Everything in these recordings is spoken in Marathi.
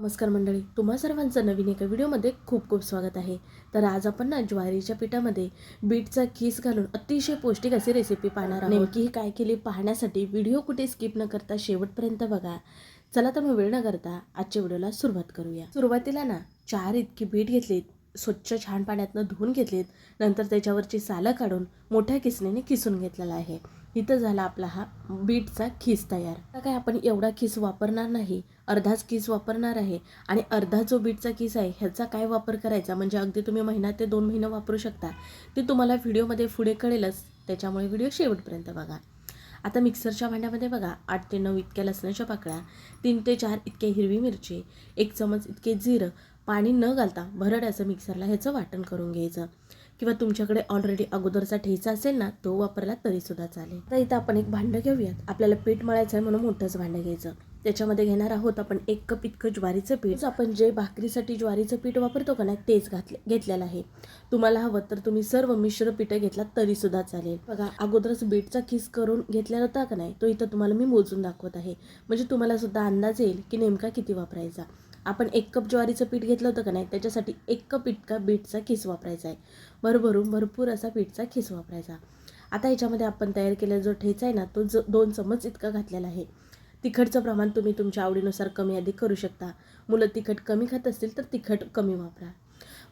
नमस्कार मंडळी तुम्हा सर्वांचं नवीन एका व्हिडिओमध्ये खूप खूप स्वागत आहे. तर आज आपण ना ज्वारीच्या पिठामध्ये बीटचा खीस घालून अतिशय पौष्टिक अशी रेसिपी पाहणार आहोत. नेमकी ही काय केली पाहण्यासाठी व्हिडिओ कुठे स्किप न करता शेवटपर्यंत बघा. चला तर मग वेळ न करता आजच्या व्हिडिओला सुरुवात करूया. सुरुवातीला ना चार इतकी बीट घेतलीत स्वच्छ छान पाण्यातनं धुवून घेतलीत नंतर त्याच्यावरची सालं काढून मोठ्या किसणीने किसून घेतलेला आहे. इथं झाला आपला हा बीटचा खीस तयार. आता काय आपण एवढा खीस वापरणार नाही अर्धाच खीस वापरणार आहे आणि अर्धा जो बीटचा खीस आहे ह्याचा काय वापर करायचा? म्हणजे अगदी तुम्ही महिना ते दोन महिने वापरू शकता. ते तुम्हाला व्हिडिओमध्ये पुढे कळेलच त्याच्यामुळे व्हिडिओ शेवटपर्यंत बघा. आता मिक्सरच्या भांड्यामध्ये बघा आठ ते नऊ इतक्या लसणाच्या पाकळ्या तीन ते चार इतके हिरवी मिरची एक चमच इतके जिरं पाणी न घालता भरड्याचं मिक्सरला ह्याचं वाटण करून घ्यायचं. किंवा तुमच्याकडे ऑलरेडी अगोदरचा ठेचा असेल ना तो वापरला तरीसुद्धा चालेल. तर इथं आपण एक भांडं घेऊयात. आपल्याला पीठ मळायचं आहे म्हणून मोठंच भांडं घ्यायचं. त्याच्यामध्ये घेणार आहोत आपण एक कप इतकं ज्वारीचं पीठ. आपण जे भाकरीसाठी ज्वारीचं पीठ वापरतो का नाही तेच घातले घेतलेलं आहे. तुम्हाला हवं तर तुम्ही सर्व मिश्र पीठ घेतला तरीसुद्धा चालेल. बघा अगोदरच बीटचा खिस करून घेतलेला होता का नाही तो इथं तुम्हाला मी मोजून दाखवत आहे. म्हणजे तुम्हाला सुद्धा अंदाज येईल की नेमका किती वापरायचा. आपण एक कप ज्वारीचं पीठ घेतलं होतं का नाही त्याच्यासाठी एक कप इतका बीटचा खीस वापरायचा आहे. भरभरून भरपूर असा बीटचा खीस वापरायचा. आता याच्यामध्ये आपण तयार केलेला जो ठेचा आहे ना तो ज दोन चमच इतका घातलेला आहे. तिखटचं प्रमाण तुम्ही तुमच्या आवडीनुसार कमी अधिक करू शकता. मुलं तिखट कमी खात असतील तर तिखट कमी वापरा.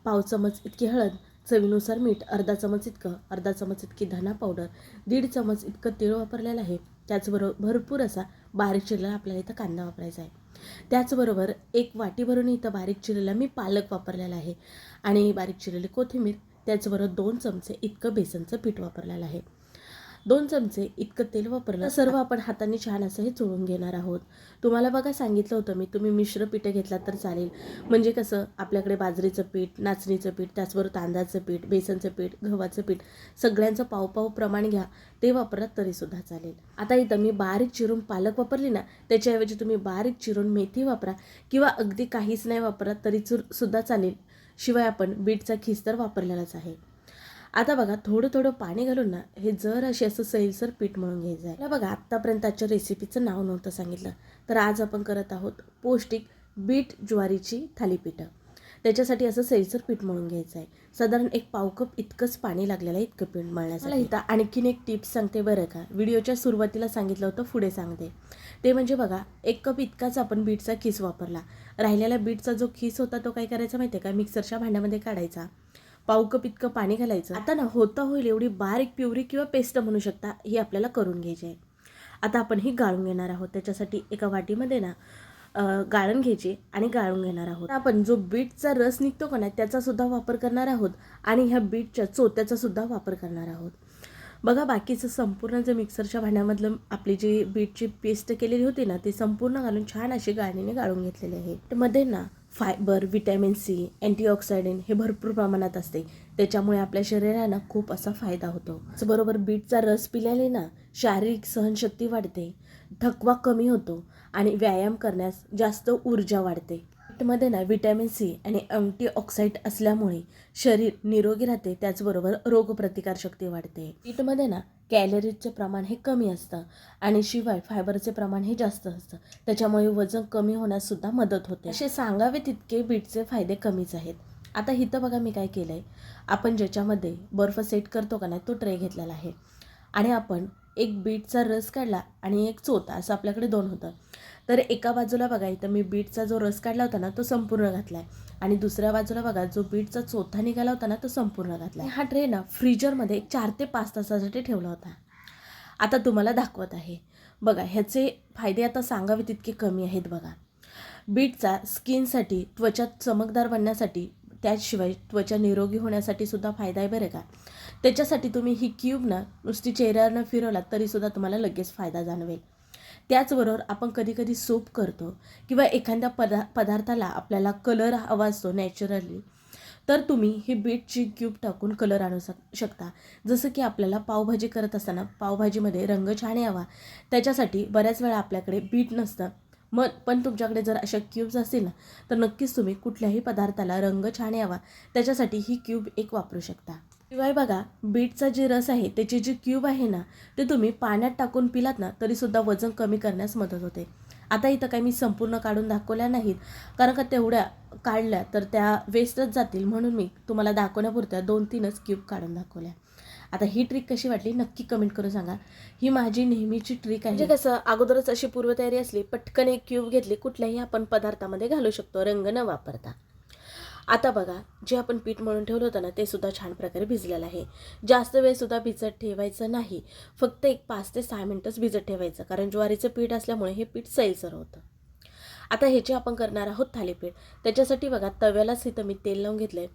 पाव चमच इतकी हळद चवीनुसार मीठ अर्धा चमच इतकं अर्धा चमच इतकी धना पावडर दीड चमच इतकं तीळ वापरलेलं आहे. त्याचबरोबर भरपूर असा बारीक चिरलेला आपल्याला इथं कांदा वापरायचा आहे. त्याचबरोबर एक वाटीभरून इथं बारीक चिरलेला मी पालक वापरलेला आहे. आणि बारीक चिरलेली कोथिंबीर त्याचबरोबर दोन चमचे इतकं बेसनचं पीठ वापरलेलं आहे. दोन चमचे इतकं तेल वापरलं सर्व आपण हाताने छान असं हे चोळून घेणार आहोत. तुम्हाला बघा सांगितलं होतं मी तुम्ही मिश्र पिठं घेतलात तर चालेल. म्हणजे कसं आपल्याकडे बाजरीचं पीठ नाचणीचं पीठ त्याचबरोबर तांदळाचं पीठ बेसनचं पीठ गव्हाचं पीठ सगळ्यांचं पाव पाव प्रमाण घ्या. ते वापरलात तरीसुद्धा चालेल. आता इथं मी बारीक चिरून पालक वापरली ना त्याच्याऐवजी तुम्ही बारीक चिरून मेथी वापरा किंवा अगदी काहीच नाही वापरत तरी सुद्धा चालेल. शिवाय आपण बीटचा खीस तर वापरलेलाच आहे. आता बघा थोडं थोडं पाणी घालून ना हे जर असे असं सैलसर पीठ म्हणून घ्यायचं आहे बघा आत्तापर्यंत आजच्या रेसिपीचं नाव नव्हतं सांगितलं. तर आज आपण करत आहोत पौष्टिक बीट ज्वारीची थालीपीठं. त्याच्यासाठी असं सैलसर पीठ म्हणून घ्यायचं आहे साधारण एक पाव कप इतकंच पाणी लागलेलं आहे इतकं पीठ मळण्यासाठी. इथं आणखीन एक टिप्स सांगते बरं का. व्हिडिओच्या सुरुवातीला सांगितलं होतं पुढे सांगते. ते म्हणजे बघा एक कप इतकाच आपण बीटचा खीस वापरला. राहिलेला बीटचा जो खीस होता तो काय करायचा माहिती आहे का? मिक्सरच्या भांड्यामध्ये काढायचा. पावकं पितकं इतकं पाणी घालायचं. आता ना होता होईल एवढी बारीक प्युरी किंवा पेस्ट म्हणू शकता ही आपल्याला करून घ्यायची आहे आता आपण ही गाळून घेणार आहोत. त्याच्यासाठी एका वाटीमध्ये ना गाळण घ्यायची आणि गाळून घेणार आहोत. आपण जो बीटचा रस निघतो का नाही त्याचा सुद्धा वापर करणार आहोत आणि ह्या बीटच्या चोत्याचा सुद्धा वापर करणार आहोत. बघा बाकीचं संपूर्ण जे मिक्सरच्या भांड्यामधलं आपली जी बीटची पेस्ट केलेली होती ना ती संपूर्ण घालून छान अशी गाळणीने गाळून घेतलेली आहे. मध्ये ना फायबर विटॅमिन सी अँटीऑक्सिडंट हे भरपूर प्रमाणात असते. त्याच्यामुळे आपल्या शरीराला खूप असा फायदा होतो. बरोबर बीटचा रस पिल्याने ना शारीरिक सहनशक्ती वाढते थकवा कमी होतो आणि व्यायाम करण्यास जास्त ऊर्जा वाढते. बीटमध्ये ना विटॅमिन सी आणि अँटीऑक्साईड असल्यामुळे शरीर निरोगी राहते त्याचबरोबर रोगप्रतिकारशक्ती वाढते. बीटमध्ये ना कॅलरीजचे प्रमाण हे कमी असतं आणि शिवाय फायबरचे प्रमाण हे जास्त असतं. त्याच्यामुळे वजन कमी होण्याससुद्धा मदत होते. असे सांगावे तितके बीटचे फायदे कमीच आहेत. आता इथं बघा मी काय केलं आहे आपण ज्याच्यामध्ये बर्फ सेट करतो का नाही तो ट्रे घेतलेला आहे. आणि आपण एक बीटचा रस काढला आणि एक चोथा असं आपल्याकडे दोन होतं. तर एका बाजूला बघा इथं मी बीटचा जो रस काढला होता ना तो संपूर्ण घातला आहे आणि दुसऱ्या बाजूला बघा जो बीटचा चोथा निघाला होता ना तो संपूर्ण घातला आहे हा ट्रे ना फ्रीजरमध्ये चार ते पाच तासासाठी ठेवला होता. आता तुम्हाला दाखवत आहे. बघा ह्याचे फायदे आता सांगावे तितके कमी आहेत बघा. बीटचा स्किनसाठी त्वचा चमकदार बनण्यासाठी त्याशिवाय त्वचा निरोगी होण्यासाठी सुद्धा फायदा आहे बरं का? त्याच्यासाठी तुम्ही ही क्यूब ना नुसती चेहऱ्यावरनं फिरवलात तरीसुद्धा तुम्हाला लगेच फायदा जाणवेल. त्याचबरोबर आपण कधीकधी सोप करतो किंवा एखाद्या पदा पदार्थाला आपल्याला कलर हवा असतो नॅचरली तर तुम्ही ही बीटची क्यूब टाकून कलर आणू शक शकता. जसं की आपल्याला पावभाजी करत असताना पावभाजीमध्ये रंग छान यावा. त्याच्यासाठी बऱ्याच वेळा आपल्याकडे बीट नसतं. मग पण तुमच्याकडे जर अशा क्यूब्स असतील ना तर नक्कीच तुम्ही कुठल्याही पदार्थाला रंग छान यावा. त्याच्यासाठी ही क्यूब एक वापरू शकता. शिवाय बघा बीटचा जे रस आहे त्याची जी क्यूब आहे ना ते तुम्ही पाण्यात टाकून पिलात ना तरीसुद्धा वजन कमी करण्यास मदत होते. आता इथं काही मी संपूर्ण काढून दाखवल्या नाहीत. कारण का तेवढ्या काढल्या तर त्या वेस्टच जातील म्हणून मी तुम्हाला दाखवण्यापुरत्या दोन तीनच क्यूब काढून दाखवल्या. आता ही ट्रिक कशी वाटली नक्की कमेंट करून सांगा. ही माझी नेहमीची ट्रिक आहे. म्हणजे कसं अगोदरच अशी पूर्वतयारी असली पटकन एक क्यूब घेतली कुठल्याही आपण पदार्थामध्ये घालू शकतो रंग न वापरता. आता बघा जे आपण पीठ मळून ठेवलं होतं ना ते सुद्धा छान प्रकारे भिजलेलं आहे. जास्त वेळसुद्धा भिजत ठेवायचं नाही. फक्त एक पाच ते सहा मिनटंच भिजत ठेवायचं कारण ज्वारीचं पीठ असल्यामुळे हे पीठ सैलसर होतं. आता ह्याचे आपण करणार आहोत थालीपीठ त्याच्यासाठी बघा तव्यालाच इथं मी तेल लावून घेतलं आहे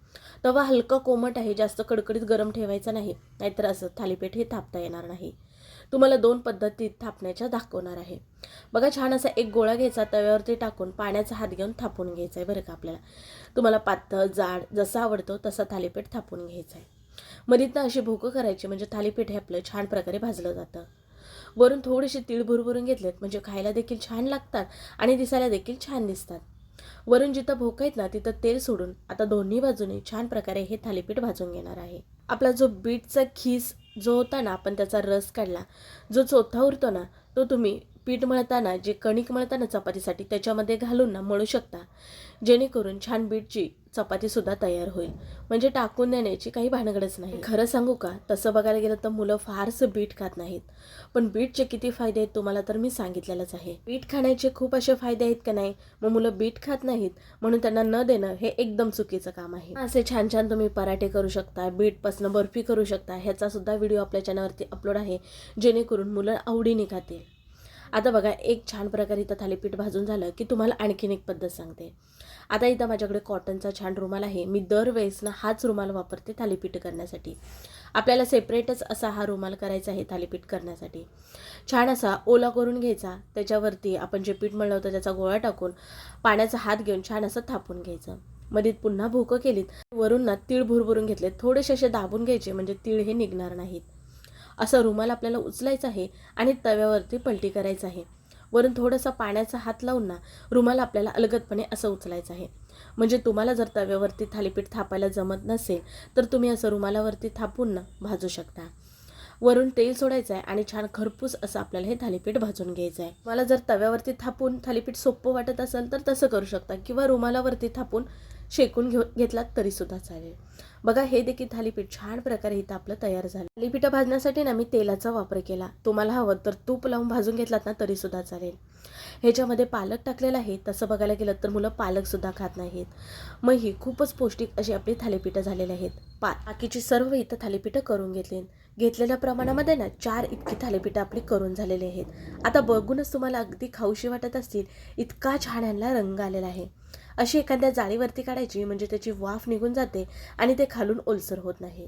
तवा हलका कोमट आहे जास्त कडकडीत गरम ठेवायचा नाही नाहीतर असं थालीपीठ हे थापता येणार नाही. तुम्हाला दोन पद्धतीत थापण्याच्या दाखवणार आहे. बघा छान असा एक गोळा घ्यायचा तव्यावरती टाकून पाण्याचा हात घेऊन थापून घ्यायचा आहे बरं का आपल्याला. तुम्हाला पातळ जाड जसा आवडतो तसा थालीपीठ थापून घ्यायचा आहे मधीतनं अशी भोकं करायची म्हणजे थालीपीठ हे आपलं छान प्रकारे भाजलं जातं. वरून थोडेसे तीळ भुरभुरून घेतलेत म्हणजे खायला देखील छान लागतात आणि दिसायला देखील छान दिसतात. वरून जिथं भोक आहेत ना तिथं तेल सोडून आता दोन्ही बाजूने छान प्रकारे हे थालीपीठ भाजून घेणार आहे. आपला जो बीटचा खीस जो होता ना आपण त्याचा रस काढला जो चोथा उरतो ना तो तुम्ही पीठ मळताना जे कणिक मळताना चपातीसाठी त्याच्यामध्ये घालून ना मळू शकता. जेणेकरून छान बीटची चपातीसुद्धा तयार होईल. म्हणजे टाकून देण्याची काही भानगडच नाही. खरं सांगू का? तसं बघायला गेलं तर मुलं फारसं बीट खात नाहीत. पण बीटचे किती फायदे आहेत तुम्हाला तर मी सांगितलेलंच आहे. बीट खाण्याचे खूप असे फायदे आहेत का नाही? मग मुलं बीट खात नाहीत म्हणून त्यांना न देणं हे एकदम चुकीचं काम आहे. असे छान छान तुम्ही पराठे करू शकता बीटपासनं बर्फी करू शकता ह्याचा सुद्धा व्हिडिओ आपल्या चॅनलवरती अपलोड आहे जेणेकरून मुलं आवडीने खातील. आता बघा एक छान प्रकारे इथं थालीपीठ भाजून झालं की तुम्हाला आणखीन एक पद्धत सांगते. आता इथं माझ्याकडे कॉटनचा छान रुमाल आहे. मी दरवेळेस ना हाच रुमाल वापरते थालीपीठ करण्यासाठी. आपल्याला सेपरेटच असा हा रुमाल करायचा आहे थालीपीठ करण्यासाठी. छान असा ओला करून घ्यायचा. त्याच्यावरती आपण जे पीठ मळलं होतं त्याचा गोळा टाकून पाण्याचा हात घेऊन छान असं थापून घ्यायचं. मधीत पुन्हा भोकं केलीत. वरून ना तीळ भुरभुरून घेतले थोडेसे असे दाबून घ्यायचे म्हणजे तीळ हे निघणार नाहीत. असं रुमाल आपल्याला उचलायचं आहे आणि तव्यावरती पलटी करायचं आहे. वरून थोडासा पाण्याचा हात लावून ना रुमाल आपल्याला अलगदपणे असं उचलायचं आहे. म्हणजे तुम्हाला जर तव्यावरती थालीपीठ थापायला जमत नसेल तर तुम्ही असं रुमालावरती थापून ना भाजू शकता. वरून तेल सोडायचं आहे आणि छान खरपूस असं आपल्याला हे थालीपीठ भाजून घ्यायचं आहे मला जर तव्यावरती थापून थालीपीठ सोपं वाटत असेल तर तसं करू शकता. किंवा रुमालावरती थापून शेकून घेऊ घेतलात तरीसुद्धा चालेल. बघा हे देखील थालीपीठ छान प्रकारे इथं आपलं तयार झालं. थालीपीठं भाजण्यासाठी ना मी तेलाचा वापर केला. तुम्हाला हवं तर तूप लावून भाजून घेतलात ना तरीसुद्धा चालेल. ह्याच्यामध्ये पालक टाकलेला आहे. तसं बघायला गेलं तर मुलं पालकसुद्धा खात नाहीत. मग ही खूपच पौष्टिक अशी आपली थालीपीठं झालेली आहेत. पा बाकीची सर्व इथं थालीपीठं करून घेतली. घेतलेल्या प्रमाणामध्ये ना चार इतकी थालीपीठं आपली करून झालेली आहेत. आता बघूनच तुम्हाला अगदी खाऊशी वाटत असतील इतका छान यांना रंग आलेला आहे. अशी एखाद्या जाळीवरती काढायची म्हणजे त्याची वाफ निघून जाते आणि ते खालून ओलसर होत नाही.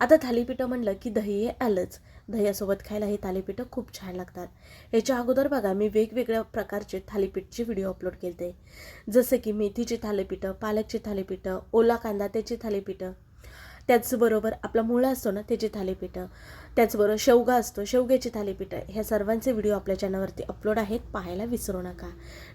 आता थालीपीठं म्हणलं की दही हे आलंच. दह्यासोबत खायला हे थालीपीठं खूप छान लागतात. याच्या अगोदर बघा मी वेगवेगळ्या प्रकारचे थालीपीठचे व्हिडिओ अपलोड केले जसे की मेथीची थालीपीठं पालकची थालीपीठं ओला कांदा त्याची थालीपीठं त्याचबरोबर आपला मुळा असतो ना त्याची थालीपीठं. त्याचबरोबर शेवगा असतो शेवग्याची थालीपीठं. ह्या सर्वांचे व्हिडिओ आपल्या चॅनलवरती अपलोड आहेत पाहायला विसरू नका.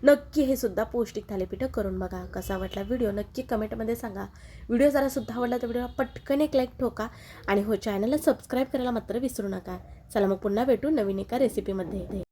नक्की हे सुद्धा पौष्टिक थालीपीठं करून बघा. कसा वाटला व्हिडिओ नक्की कमेंटमध्ये सांगा. व्हिडिओ जरा सुद्धा आवडला तर व्हिडिओला पटकन एक लाईक ठोका आणि हो चॅनलला सबस्क्राईब करायला मात्र विसरू नका. चला मग पुन्हा भेटू नवीन एका रेसिपीमध्ये